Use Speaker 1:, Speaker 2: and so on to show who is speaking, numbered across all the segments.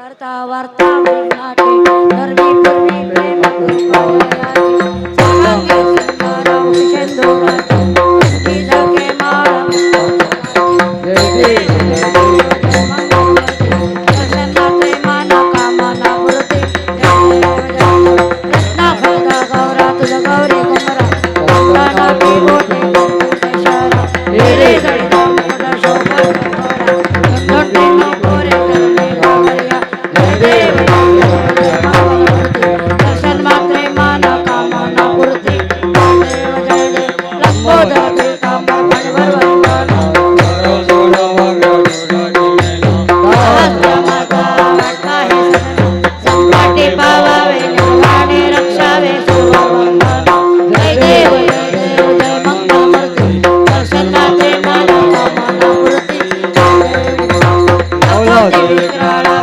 Speaker 1: हर्ता वर्ता मिलाटे धर्मी धर्मी प्रेम Pushpavali Hare Krishna.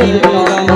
Speaker 1: de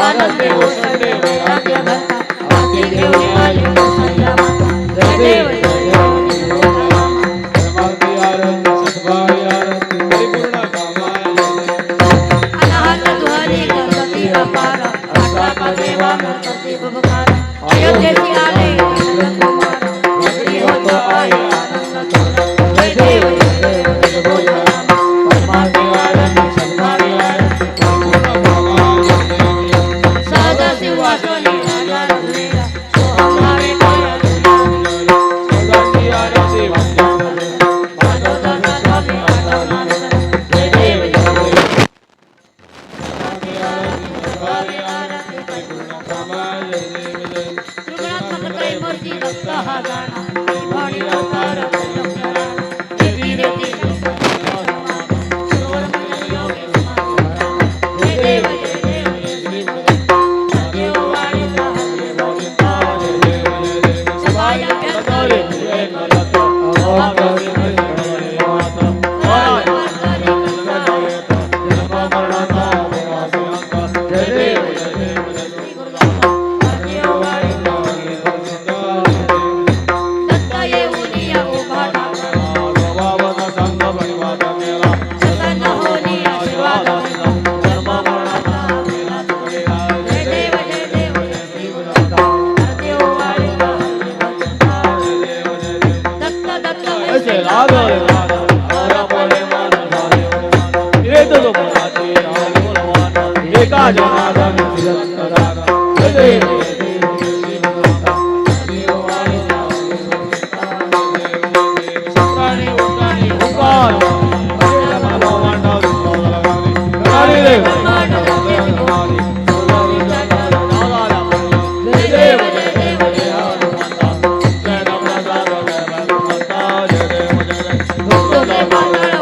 Speaker 1: आनंदे हो सर्वे आद्यः आद्यदेव आयुः संयमः जय देव
Speaker 2: তাহারা Thank you.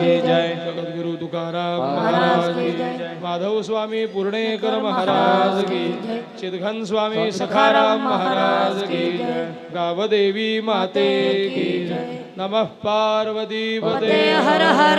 Speaker 2: की जय जगदगुरु तुकाराम महाराज की जय माधव स्वामी पूर्णेकर महाराज की चिदघन स्वामी सखाराम महाराज की जय गावदेवी माते की जय नमः पार्वती
Speaker 1: पते हर हर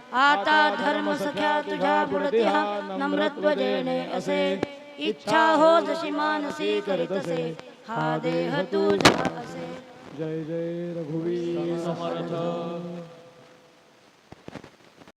Speaker 1: आता धर्म सख्या तुझा बुडती नम्रत्व जेणे असे इच्छा हो जशी मानसी करीत असे हा देह तुझा असे
Speaker 2: जय जय रघुवीर समर्थ